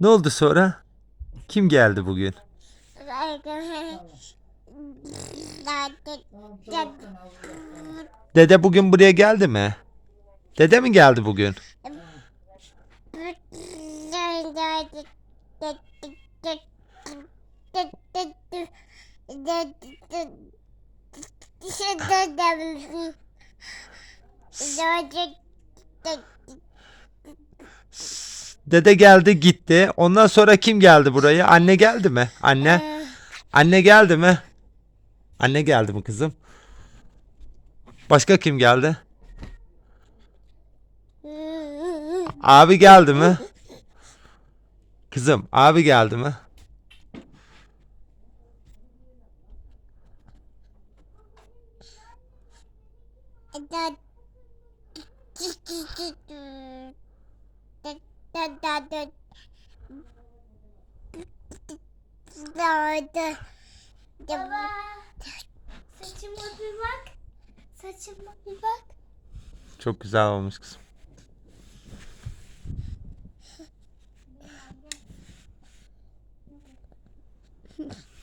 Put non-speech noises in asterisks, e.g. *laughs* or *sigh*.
Ne oldu sonra? Kim geldi bugün? Dede bugün buraya geldi mi? Dede mi geldi bugün? *laughs* Dede geldi gitti. Ondan sonra kim geldi buraya? Anne geldi mi? Anne. Anne geldi mi? Anne geldi mi kızım? Başka kim geldi? Abi geldi mi? Kızım abi geldi mi? kadar vardı. Baba. Saçıma bir bak. Saçıma bir bak. Çok güzel olmuş kızım. *laughs*